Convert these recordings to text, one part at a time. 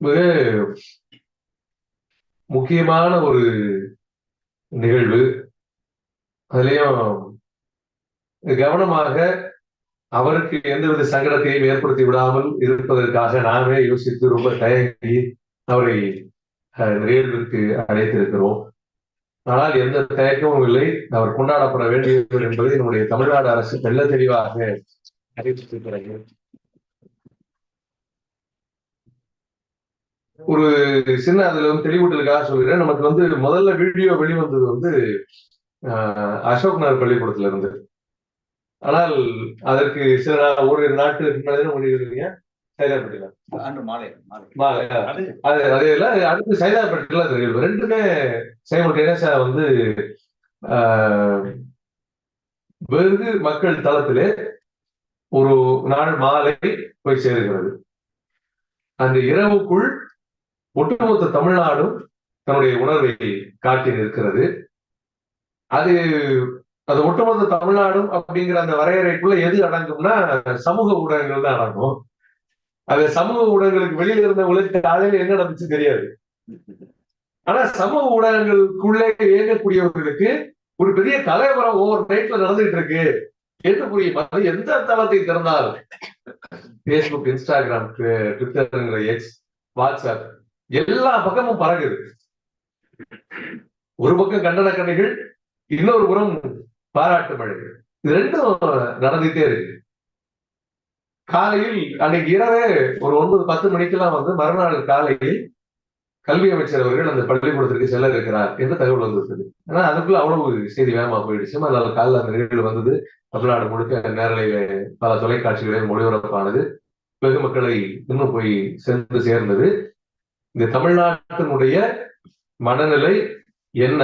மிக முக்கியமான ஒரு நிகழ்வு. அதுலயும் கவனமாக அவருக்கு எந்தவித சங்கடத்தையும் ஏற்படுத்தி விடாமல் இருப்பதற்காக நாமே யோசித்து ரொம்ப தயங்கி அவரை நிகழ்விற்கு அழைத்திருக்கிறோம். ஆனால் எந்த தயக்கமும் இல்லை. அவர் கொண்டாடப்பட வேண்டியவர் என்பதை நம்முடைய தமிழ்நாடு அரசு தெல்ல தெளிவாக அறிவித்திருக்கிறது ஒரு சின்ன அதுல வந்து தெளிவூட்டலுக்காக சொல்கிறேன். நமக்கு வந்து முதல்ல வீடியோ வெளிவந்தது வந்து அசோக் நகர் பள்ளிக்கூடத்துல இருந்து. ஆனால் அதற்கு சில ஒரு நாட்களுக்கு முன்னாடி பண்ணிருக்கீங்க சைதாப்பேட்டையில. மாலை அது அது அடுத்து சைதாப்பேட்டையில ரெண்டுமே சைமல்டேனியஸா வந்து வெகு மக்கள் தளத்திலே ஒரு நாள் மாலை போய் சேருகிறது. அந்த இரவுக்குள் ஒட்டுமொத்த தமிழ்நாடும் தன்னுடைய உணர்வை காட்டி நிற்கிறது. அது அது ஒட்டுமொத்த தமிழ்நாடும் அப்படிங்கிற அந்த வரையறைக்குள்ள எது அடங்கும்னா சமூக ஊடகங்கள் தான் அடங்கும். அது சமூக ஊடகங்களுக்கு வெளியில இருந்த உலக காலையில என்ன நடந்துச்சு தெரியாது. ஆனா சமூக ஊடகங்களுக்குள்ளே இயங்கக்கூடியவர்களுக்கு ஒரு பெரிய கலைவரம் ஒவ்வொரு நைட்ல நடந்துகிட்டு இருக்கு என்று புரியும். அது எந்த தளத்தை திறந்தாலும் பேஸ்புக் இன்ஸ்டாகிராம் ட்விட்டருங்கிற எக்ஸ் வாட்ஸ்அப் எல்லா பக்கமும் பறகுது ஒரு பக்கம் கண்டன கண்ணிகள் இன்னொரு புறம் பாராட்டு மழைகள். இது ரெண்டும் நடந்துட்டே இருக்கு. காலையில் அன்னைக்கு இரவே ஒரு ஒன்பது பத்து மணிக்கெல்லாம் வந்து மறுநாள் காலையில் கல்வி அமைச்சர் அவர்கள் அந்த பள்ளிக்கூடத்திற்கு செல்ல இருக்கிறார் என்று தகவல் வந்திருக்குது ஆனா அதுக்குள்ள அவ்வளவு செய்தி வேகமா போயிடுச்சு அதனால காலையில் அந்த நிகழ்வு வந்தது. தமிழ்நாடு முழுக்க நேரலையில பல தொலைக்காட்சிகளில் ஒளிபரப்பானது வெகு மக்களை இன்னும் போய் சென்று சேர்ந்தது. இந்த தமிழ்நாட்டினுடைய மனநிலை என்ன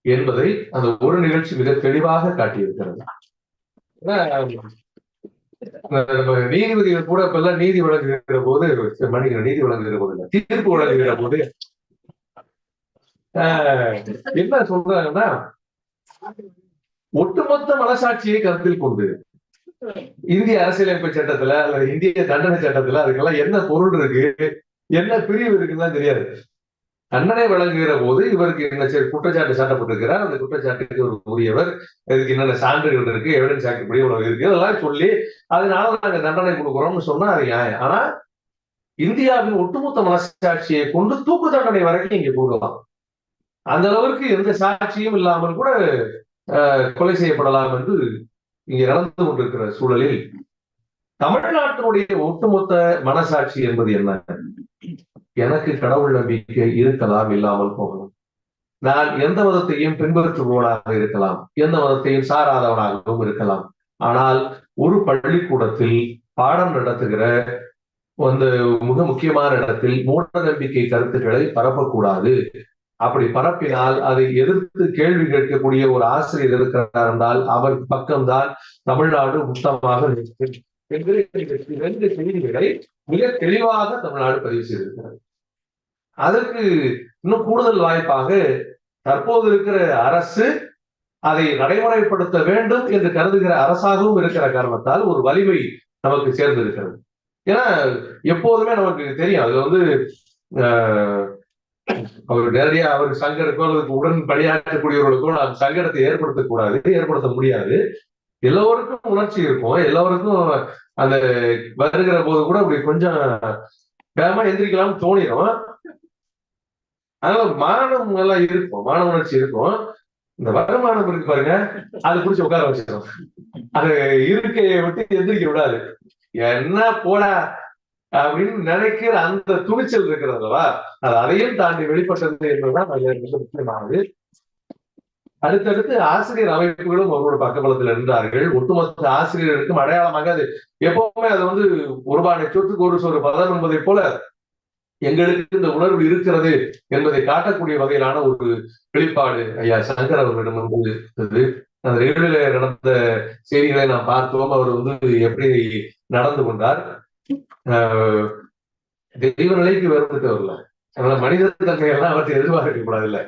என்பதை அந்த ஒரு நிகழ்ச்சி மிக தெளிவாக காட்டியிருக்கிறது. நீதிபதிகள் கூட இப்ப நீதி வழங்குகிற போது மன்னிக்கிற நீதி வழங்குகிற போது தீர்ப்பு வழங்குகிற போது என்ன சொல்றாங்கன்னா ஒட்டுமொத்த மனசாட்சியை கருத்தில் கொண்டு இந்திய அரசியலமைப்பு சட்டத்துல அல்லது இந்திய தண்டனை சட்டத்துல அதுக்கெல்லாம் என்ன பொருள் இருக்கு? என்ன பிரிவு இருக்குன்னு தெரியாது. தண்டனை வழங்குகிற போது இவருக்கு என்ன சரி குற்றச்சாட்டு சாட்டப்பட்டிருக்கிறார். அந்த குற்றச்சாட்டுக்கு ஒரு உரியவர் இதுக்கு என்னென்ன சான்றுகள் இருக்கு எவிடன்ஸ் ஆக்ட் படி இவ்வளவு இருக்கு அதெல்லாம் சொல்லி அதனால நாங்க தண்டனை கொடுக்குறோம்னு சொன்னா அது நியாயம். ஆனா இந்தியாவின் ஒட்டுமொத்த மனசாட்சியை கொண்டு தூக்கு தண்டனை வரைக்கும் இங்க போகலாம் அந்த அளவுக்கு எந்த சாட்சியும் இல்லாமல் கூட கொலை செய்யப்படலாம் என்று இங்க நடந்து கொண்டிருக்கிற சூழலில் தமிழ்நாட்டினுடைய ஒட்டுமொத்த மனசாட்சி என்பது என்ன? எனக்கு கடவுள் நம்பிக்கை இருக்கலாம் இல்லாமல் போகலாம். நான் எந்த மதத்தையும் பின்பற்றுபவனாக இருக்கலாம் எந்த மதத்தையும் சாராதவனாகவும் இருக்கலாம். ஆனால் ஒரு பள்ளிக்கூடத்தில் பாடம் நடத்துகிற வந்து மிக முக்கியமான இடத்தில் மூட நம்பிக்கை கருத்துக்களை பரப்பக்கூடாது. அப்படி பரப்பினால் அதை எதிர்த்து கேள்வி கேட்கக்கூடிய ஒரு ஆசிரியர் இருக்கிறார் என்றால் அவர் பக்கம்தான் தமிழ்நாடு முத்தமாக என்று ரெண்டு செய்திகளை மிக தெளிவாக தமிழ்நாடு பதிவு செய்திருக்கிறது. அதற்கு இன்னும் கூடுதல் வாய்ப்பாக தற்போது இருக்கிற அரசு அதை நடைமுறைப்படுத்த வேண்டும் என்று கருதுகிற அரசாகவும் இருக்கிற காரணத்தால் ஒரு வலிமை நமக்கு சேர்ந்திருக்கிறது. ஏன்னா எப்போதுமே நமக்கு தெரியும் அது வந்து அவர் நேரடியா அவர் சங்கடக்கோ அல்லது உடன் பணியாற்றக்கூடியவர்களுக்கோ நாம் சங்கடத்தை ஏற்படுத்தக்கூடாது ஏற்படுத்த முடியாது. எல்லோருக்கும் உணர்ச்சி இருக்கும். எல்லோருக்கும் அந்த வருகிற போது கூட அப்படி கொஞ்சம் வேகமா எந்திரிக்கலாம்னு தோணிடும் அதனால மானம் எல்லாம் இருக்கும். மான உணர்ச்சி இருக்கும். இந்த வருமானம் இருக்கு பாருங்க. அது பிடிச்சி உட்கார வச்சிடும் அது இருக்கையை விட்டு எந்திரிக்க விடாது. என்ன போடா? அப்படின்னு நினைக்கிற அந்த துணிச்சல் இருக்கிறது அது அதையும் தாண்டி வெளிப்பட்டது என்பதுதான் முக்கியமானது. அடுத்தடுத்து ஆசிரியர் அமைப்புகளும் அவரோட பக்கபலத்தில் இருந்தார்கள். ஒட்டுமொத்த ஆசிரியர்களுக்கும் அடையாளமாக அது எப்பவுமே அது வந்து ஒருபானை சொத்துக்கு ஒரு சொல் பதம் என்பதை போல எங்களுக்கு இந்த உணர்வு இருக்கிறது என்பதை காட்டக்கூடிய வகையிலான ஒரு வெளிப்பாடு ஐயா சங்கர் அவர்களிடம் இருந்தது. அந்த நிகழ்வில் நடந்த செய்திகளை நாம் பார்த்தோம். அவர் வந்து எப்படி நடந்து கொண்டார். தெய்வ நிலைக்கு வருவதற்கு வரல அதனால மனித தன்மையெல்லாம் அவற்றை எதிர்பார்க்க கூடாது இல்ல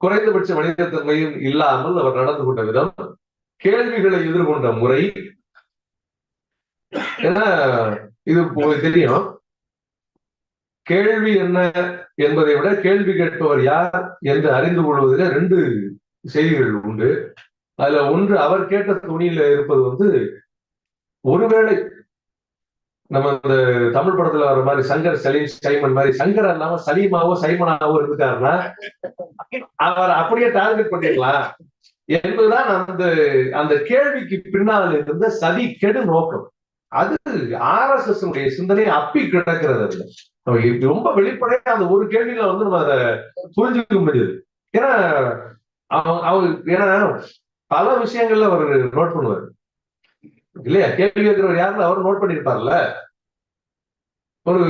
குறைந்தபட்ச மனிதத்தன்மையும் இல்லாமல் அவர் நடந்து கொண்ட விதம் கேள்விகளை எதிர்கொண்ட முறை. ஏன்னா இது தெரியும். கேள்வி என்ன என்பதை விட கேள்வி கேட்பவர் யார் என்று அறிந்து கொள்வதில் ரெண்டு செய்திகள் உண்டு. அதுல ஒன்று அவர் கேட்ட துணியில இருப்பது வந்து ஒருவேளை நம்ம இந்த தமிழ் படத்துல வர மாதிரி சங்கர் சலீம் சைமன் மாதிரி சங்கர் இல்லாம சலீமாவோ சைமனாவோ இருந்துட்டாருன்னா அவர் அப்படியே டார்கெட் பண்ணிடலாம். என்பதுதான் அந்த அந்த கேள்விக்கு பின்னால் இருந்த சதி கெடு நோக்கம். அது ஆர் எஸ் எஸ் சிந்தனை அப்பி கிடக்கிறது அதுல ரொம்ப வெளிப்படையா அந்த ஒரு கேள்வியில வந்து நம்ம அதை புரிஞ்சுக்க முடியுது. ஏன்னா அவர் ஏன்னா பல விஷயங்கள்ல அவர் நோட் பண்ணுவார். இல்லையா? கேள்வி கேட்கிறவர் யாருன்னு அவர் நோட் பண்ணிருப்பார்ல ஒரு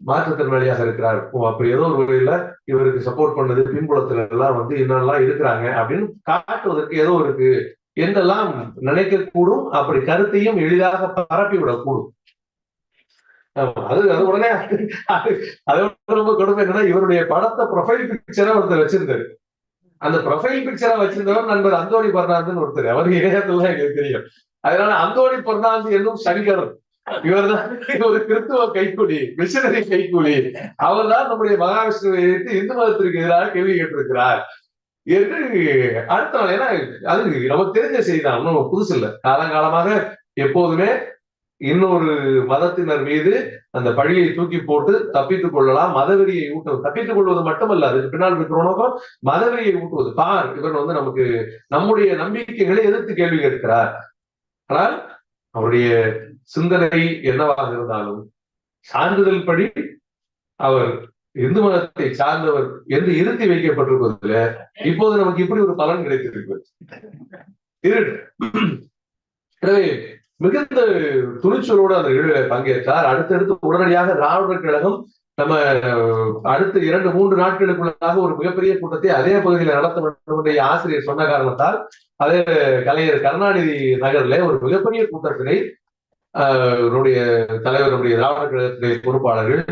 மாற்றுத்திறனாளியாக இருக்கிறார். அப்படி ஏதோ ஒரு வழியில இவருக்கு சப்போர்ட் பண்ணது பின்புலத்துல எல்லாம் வந்து என்னெல்லாம் இருக்கிறாங்க அப்படின்னு காட்டுவதற்கு ஏதோ இருக்கு. என்றெல்லாம் நினைக்க கூடும் அப்படி கருத்தையும் எளிதாக பரப்பி விடக்கூடும் அது அது உடனே அது ரொம்ப கொடுமை என்னன்னா இவருடைய படத்தை ப்ரொஃபைல் பிக்சரை ஒருத்தர் வச்சிருந்தாரு. அந்த ப்ரொஃபைல் பிக்சரா வச்சிருந்தவர் நண்பர் அந்தோணி பர்னாந்துன்னு ஒருத்தர். அவருக்கு இணையத்துல எங்களுக்கு தெரியும். அதனால அந்தோணி பர்னாந்து என்னும் சங்கர் இவர் தான் ஒரு கிறிஸ்துவ கைக்கூலி மிஷனரி கைக்கூலி. அவர் தான் நம்முடைய மகாவிஷ்ணுவை எடுத்து இந்து மதத்திற்கு எதிராக கேள்வி கேட்டிருக்கிறார். என்று அடுத்த நாள் ஏன்னா அது நமக்கு தெரிஞ்ச செய்தி தான் ஒன்றும் புதுசு இல்லை. காலங்காலமாக எப்போதுமே இன்னொரு மதத்தினர் மீது அந்த பழியை தூக்கி போட்டு தப்பித்துக் கொள்ளலாம். மதவெறியை ஊட்டுவது தப்பித்துக் கொள்வது மட்டுமல்ல அதுக்கு பின்னால் இருக்கிறவனுக்கும் மதவெறியை ஊட்டுவது. பார் இவன் வந்து நமக்கு நம்முடைய நம்பிக்கைகளை எதிர்த்து கேள்வி கேட்கிறார். ஆனால் அவருடைய சிந்தனை என்னவாக இருந்தாலும் சான்றிதழ் படி அவர் இந்து மதத்தை சார்ந்தவர் என்று இருத்தி வைக்கப்பட்டிருப்பதில் இப்போது நமக்கு இப்படி ஒரு பலன் கிடைத்திருக்கு எனவே மிகுந்த துணிச்சலோடு அந்த நிகழ்வுகளை பங்கேற்றார். அடுத்தடுத்து உடனடியாக திராவிடர் கழகம் நம்ம அடுத்த இரண்டு மூன்று நாட்களுக்குள்ளாக ஒரு மிகப்பெரிய கூட்டத்தை அதே பகுதியில் நடத்த வேண்டும் என்ற ஆசிரியர் சொன்ன காரணத்தால் அதே கலைஞர் கருணாநிதி நகர்ல ஒரு மிகப்பெரிய கூட்டத்தினை நம்முடைய தலைவர் நம்முடைய திராவிட கழகத்துடைய பொறுப்பாளர்கள்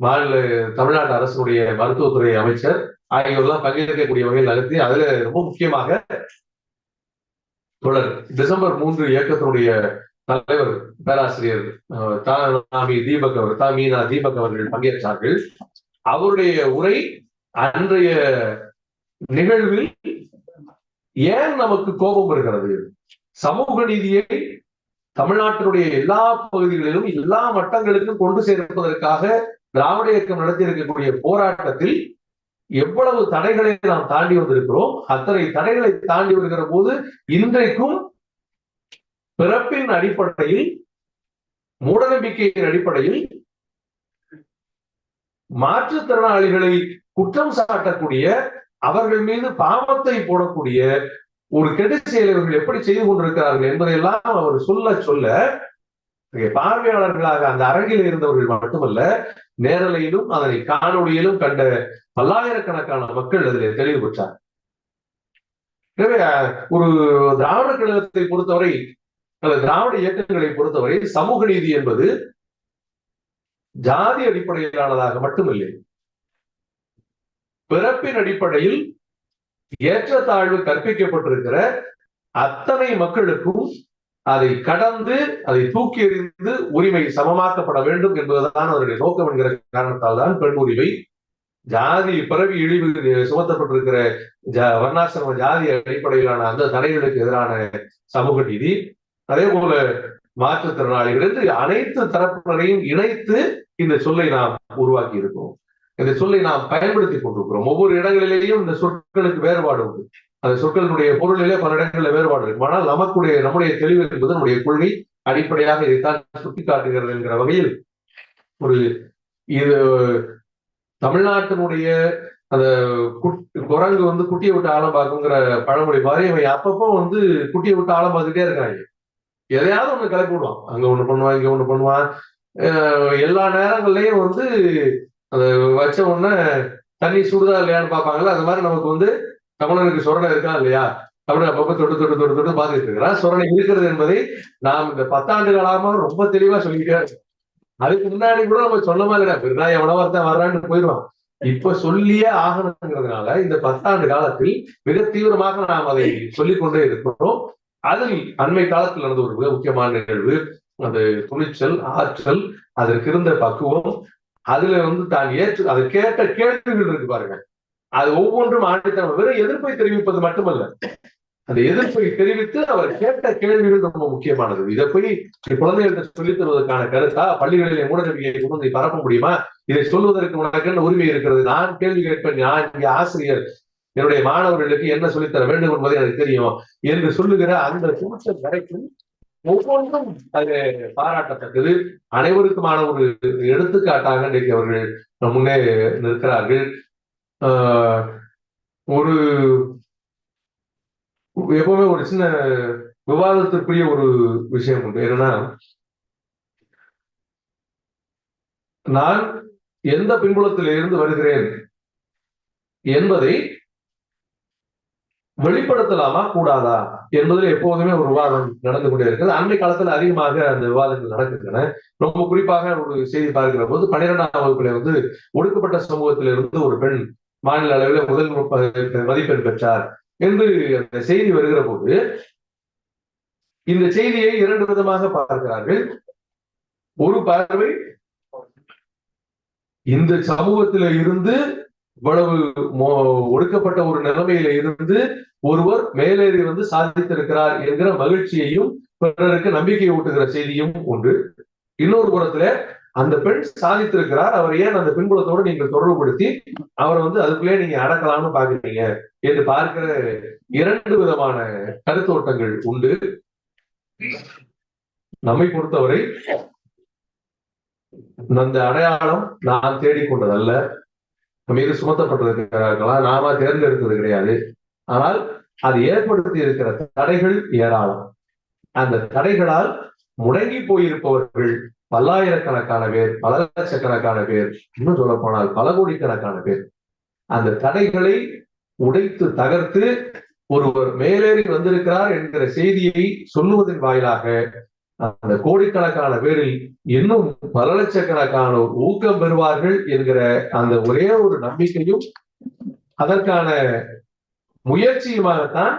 மாநில தமிழ்நாடு அரசுடைய மருத்துவத்துறை அமைச்சர் ஆகியோர்லாம் பங்கேற்கக்கூடிய வகையில் நகர்த்தி அதுல ரொம்ப முக்கியமாக தொடர் டிசம்பர் மூன்று இயக்கத்தினுடைய தலைவர் பேராசிரியர் தாமி தீபக் அவர் தாமீனா தீபக் அவர்கள் பங்கேற்றார்கள். அவருடைய உரை அன்றைய நிகழ்வில் ஏன் நமக்கு கோபம் வருகிறது? சமூக நீதியை தமிழ்நாட்டினுடைய எல்லா பகுதிகளிலும் எல்லா மட்டங்களுக்கும் கொண்டு சேர்ப்பதற்காக திராவிட இயக்கம் நடத்தியிருக்கக்கூடிய போராட்டத்தில் எவ்வளவு தடைகளை நாம் தாண்டி வந்திருக்கிறோம்? அத்தனை தடைகளை தாண்டி வருகிற போது இன்றைக்கும் பிறப்பின் அடிப்படையில் மூடநம்பிக்கையின் அடிப்படையில் மாற்றுத்திறனாளிகளை குற்றம் சாட்டக்கூடிய அவர்கள் மீது பாவத்தை போடக்கூடிய ஒரு கெடு செயலர்கள் எப்படி செய்து கொண்டிருக்கிறார்கள் என்பதையெல்லாம் அவர் சொல்ல சொல்ல பார்வையாளர்களாக அந்த அரங்கில் இருந்தவர்கள் மட்டுமல்ல நேரலையிலும் அதனை காணொலியிலும் கண்ட பல்லாயிரக்கணக்கான மக்கள் அதில் தெளிவு பெற்றார் எனவே ஒரு திராவிட கழகத்தை பொறுத்தவரை அல்லது திராவிட இயக்கங்களை பொறுத்தவரை சமூக நீதி என்பது ஜாதி அடிப்படையிலானதாக மட்டுமில்லை. பிறப்பின் அடிப்படையில் ஏற்றத்தாழ்வு கற்பிக்கப்பட்டிருக்கிற அத்தனை மக்களுக்கும் அதை கடந்து அதை தூக்கி எறிந்து உரிமை சமமாக்கப்பட வேண்டும் என்பதுதான் அதனுடைய நோக்கம் என்கிற காரணத்தால் தான் பெண் உரிமை ஜாதி பிறவி இழிவு சுமத்தப்பட்டிருக்கிற வர்ணாசிரம ஜாதி அடிப்படையிலான அந்த தடைகளுக்கு எதிரான சமூக நீதி அதே போல மாற்றுத்திறனாளிகள் என்று அனைத்து தரப்பினரையும் இணைத்து இந்த சொல்லை நாம் உருவாக்கி இருக்கிறோம். இந்த சொல்லை நாம் பயன்படுத்தி கொண்டிருக்கிறோம். ஒவ்வொரு இடங்களிலேயும் இந்த சொற்களுக்கு வேறுபாடு உண்டு. அந்த சொற்களினுடைய பொருளிலே பல இடங்களில் வேறுபாடு இருக்கும் ஆனால் நமக்குடைய நம்முடைய தெளிவு என்பது நம்முடைய கொள்கை அடிப்படையாக இதைத்தான் சுட்டி காட்டுகிறது என்கிற வகையில் ஒரு இது தமிழ்நாட்டினுடைய அந்த குரங்கு வந்து குட்டியை விட்டு ஆழம் பார்க்குங்கிற பழமொழி மாதிரி இவன் அப்பப்போ வந்து குட்டியை விட்டு ஆழம் பார்த்துட்டே இருக்கிறாங்க. எதையாவது ஒண்ணு கிளப்பி விடுவான். அங்க ஒண்ணு பண்ணுவான் இங்க ஒண்ணு பண்ணுவான். எல்லா நேரங்கள்லயும் வந்து அதை வச்ச உடனே தண்ணி சுடுதா இல்லையான்னு பார்ப்பாங்கல்ல? அது மாதிரி நமக்கு வந்து தமிழனுக்கு சொரணை இருக்கா இல்லையா? அப்படின்னு அப்பப்ப தொட்டு தொட்டு தொட்டு தொட்டு பார்த்துட்டு இருக்கிறான். சொரணை இருக்கிறது என்பதை நாம் இந்த பத்தாண்டு காலமா ரொம்ப தெளிவா சொல்லிட்டே அதுக்கு முன்னாடி கூட நம்ம சொல்ல மாதிரி பெருனா எவ்வளவு ஒருத்தன் வர்றான்னு போயிடுவான். இப்ப சொல்லியே ஆகணுங்கிறதுனால இந்த பத்தாண்டு காலத்தில் மிக தீவிரமாக நாம் அதை சொல்லிக் கொண்டே இருக்கிறோம். அதில் அண்மை காலத்தில் நடந்த ஒரு மிக முக்கியமான நிகழ்வு அந்த துணிச்சல் ஆற்றல் அதற்கு இருந்த பக்குவம் அதுல வந்து தான் ஏற்று அதை கேட்ட கேள்விகள் இருக்கு பாருங்க. அது ஒவ்வொன்றும் ஆண்டித்தனம் வெறும் எதிர்ப்பை தெரிவிப்பது மட்டுமல்ல. அந்த எதிர்ப்பை தெரிவித்து அவர் கேட்ட கேள்விகள் ரொம்ப முக்கியமானது. இதை போய் குழந்தைகளுக்கு சொல்லித் தருவதற்கான கருத்தா? பள்ளிகளிலே மூடநம்பிக்கையை குழந்தை வந்து பரப்ப முடியுமா? இதை சொல்வதற்கு உனக்கு என்ன உரிமை இருக்கிறது? நான் கேள்வி கேட்பேன். நான் இங்கே ஆசிரியர். என்னுடைய மாணவர்களுக்கு என்ன சொல்லித்தர வேண்டும் என்பதை எனக்கு தெரியும் என்று சொல்லுகிற அந்த கூட்டம் வரைக்கும் ஒவ்வொன்றும் அது பாராட்டத்தக்கது. அனைவருக்குமான ஒரு எடுத்துக்காட்டாக இன்றைக்கு அவர்கள் முன்னே நிற்கிறார்கள். ஆஹ் ஒரு எப்பவுமே ஒரு சின்ன விவாதத்திற்குரிய ஒரு விஷயம் உண்டு. என்னன்னா நான் எந்த பின்புலத்தில் இருந்து வருகிறேன் என்பதை வெளிப்படுத்தலாமா? கூடாதா? என்பதில் எப்போதுமே ஒரு விவாதம் நடந்து கொண்டே இருக்கிறது. அண்மை காலத்துல அதிகமாக அந்த விவாதங்கள் நடக்கின்றன. ரொம்ப குறிப்பாக ஒரு செய்தி பார்க்கிற போது பன்னிரெண்டாம் வகுப்புல வந்து ஒடுக்கப்பட்ட சமூகத்திலிருந்து ஒரு பெண் மாநில அளவில் முதல் மதிப்பெண் பெற்றார் என்று அந்த செய்தி வருகிற போது இந்த செய்தியை இரண்டு விதமாக பார்க்கிறார்கள். ஒரு பார்வை இந்த சமூகத்தில இருந்து இவ்வளவு ஒடுக்கப்பட்ட ஒரு நிலைமையில இருந்து ஒருவர் மேலேறி வந்து சாதித்திருக்கிறார் என்கிற மகிழ்ச்சியையும் பிறருக்கு நம்பிக்கை ஊட்டுகிற செய்தியும் உண்டு. இன்னொரு புறத்துல அந்த பெண் சாதித்திருக்கிறார் அவர் ஏன் அந்த பின்புலத்தோடு நீங்கள் தொடர்புபடுத்தி அவரை வந்து அதுக்குள்ளே நீங்க அடக்கலாம்னு பாக்குறீங்க என்று பார்க்கிற இரண்டு விதமான கருத்தோட்டங்கள் உண்டு. நம்மை பொறுத்தவரை அந்த அடையாளம் நான் தேடிக்கொண்டதல்ல. மீது சுமத்தப்பட்டிருக்கிறார்களா நாம தேர்ந்தெடுத்தது கிடையாது. ஆனால் அது ஏற்படுத்தி இருக்கிற தடைகள் ஏராளம். அந்த தடைகளால் முடங்கி போயிருப்பவர்கள் பல்லாயிரக்கணக்கான பேர் பல லட்சக்கணக்கான பேர் இன்னும் சொல்ல போனால் பல கோடிக்கணக்கான பேர். அந்த தடைகளை உடைத்து தகர்த்து ஒருவர் மேலேறி வந்திருக்கிறார் என்கிற செய்தியை சொல்லுவதன் வாயிலாக அந்த கோடிக்கணக்கான பேரில் இன்னும் பல லட்சக்கணக்கானோர் ஊக்கம் பெறுவார்கள் என்கிற அந்த ஒரே ஒரு நம்பிக்கையும் அதற்கான முயற்சியுமாகத்தான்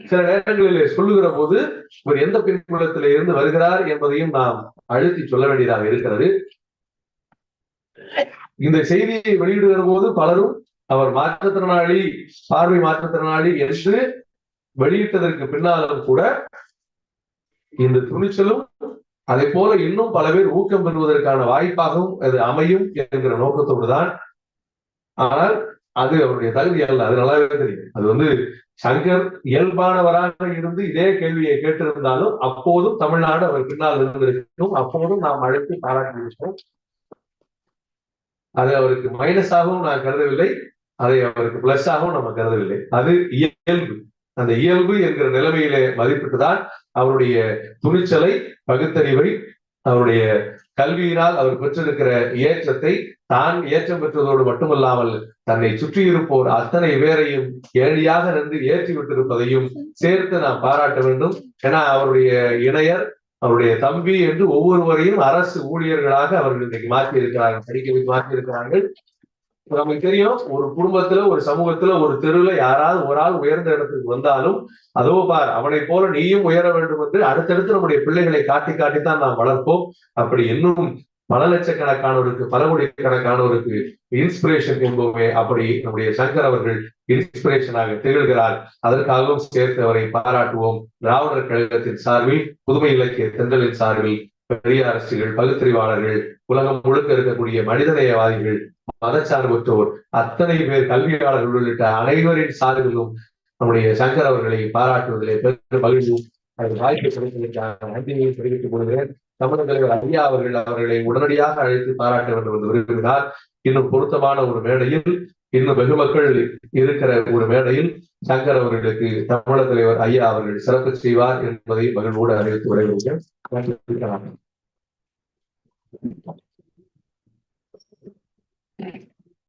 சில நேரங்களிலே சொல்லுகிற போது இவர் எந்த பின்புலத்தில இருந்து வருகிறார் என்பதையும் நாம் அழுத்தி சொல்ல வேண்டியதாக இருக்கிறது. இந்த செய்தியை வெளியிடுகிற போது பலரும் அவர் மாற்றுத்திறனாளி பார்வை மாற்றுத்திறனாளி என்று வெளியிட்டதற்கு பின்னாலும் கூட இந்த துணிச்சலும் அதை போல இன்னும் பல பேர் ஊக்கம் பெறுவதற்கான வாய்ப்பாகவும் அது அமையும் என்கிற நோக்கத்தோடு தான் ஆனால் அது அவருடைய தகுதி அல்ல அது நல்லாவே தெரியும். அது வந்து சங்கர் இயல்பானவராக இருந்து இதே கேள்வியை கேட்டிருந்தாலும் அப்போதும் தமிழ்நாடு அவர் பின்னால் இருந்திருக்கும். அப்போதும் நாம் அழைத்து பாராட்டியிருக்கோம் அது அவருக்கு மைனஸாகவும் நான் கருதவில்லை. அதை அவருக்கு பிளஸ்ஸாகவும் நம்ம கருதவில்லை. அது இயல்பு. அந்த இயல்பு என்கிற நிலைமையிலே மதிப்பிட்டுதான் அவருடைய துணிச்சலை பகுத்தறிவை அவருடைய கல்வியினால் அவர் பெற்றிருக்கிற ஏற்றத்தை தான் ஏற்றம் பெற்றதோடு மட்டுமல்லாமல் தன்னை சுற்றி இருப்போர் அத்தனை பேரையும் ஏழியாக நின்று ஏற்றி விட்டிருப்பதையும் சேர்த்து நாம் பாராட்ட வேண்டும். ஏன்னா அவருடைய இணையர் அவருடைய தம்பி என்று ஒவ்வொருவரையும் அரசு ஊழியர்களாக அவர்கள் இன்னைக்கு மாற்றி இருக்கிறார்கள் படிக்க மாற்றி இருக்கிறார்கள் நமக்கு தெரியும் ஒரு குடும்பத்துல ஒரு சமூகத்துல ஒரு தெருவுல யாராவது ஒரு ஆள் உயர்ந்த இடத்துக்கு வந்தாலும் அதோ பார் அவனை போல நீயும் உயர வேண்டும் என்று அடுத்தடுத்து நம்முடைய பிள்ளைகளை காட்டி காட்டித்தான் நாம் வளர்ப்போம். அப்படி இன்னும் பல லட்சக்கணக்கானவருக்கு பல கோடிக்கணக்கானோருக்கு இன்ஸ்பிரேஷன் என்போமே. அப்படி நம்முடைய சங்கர் அவர்கள் இன்ஸ்பிரேஷனாக திகழ்கிறார். அதற்காகவும் சேர்த்து அவரை பாராட்டுவோம். திராவிடர் கழகத்தின் சார்பில் புதுமை இலக்கிய தென்றலின் சார்பில் பெரிய அரசுகள் பகுத்தறிவாளர்கள் உலகம் முழுக்க இருக்கக்கூடிய மனிதநேயவாதிகள் மதச்சார்பற்றோர் அத்தனை பேர் கல்வியாளர்கள் உள்ளிட்ட அனைவரின் சார்பிலும் நம்முடைய சங்கர் அவர்களை பாராட்டுவதிலே பெரும் மகிழ்வும் வாய்ப்பு கிடைத்ததற்கான நன்றியை தெரிவித்துக் கொள்கிறேன். தமிழக தலைவர் ஐயா அவர்கள் அவர்களை உடனடியாக அழைத்து பாராட்ட வேண்டும் என்று விரும்பினார் இன்னும் பொருத்தமான ஒரு மேடையில் இன்னும் வெகு மக்கள் இருக்கிற ஒரு மேடையில் சங்கர் அவர்களுக்கு தமிழக தலைவர் ஐயா அவர்கள் சிறப்பு செய்வார் என்பதை மகிழ்வோடு அறிவித்து hartelijk bedankt.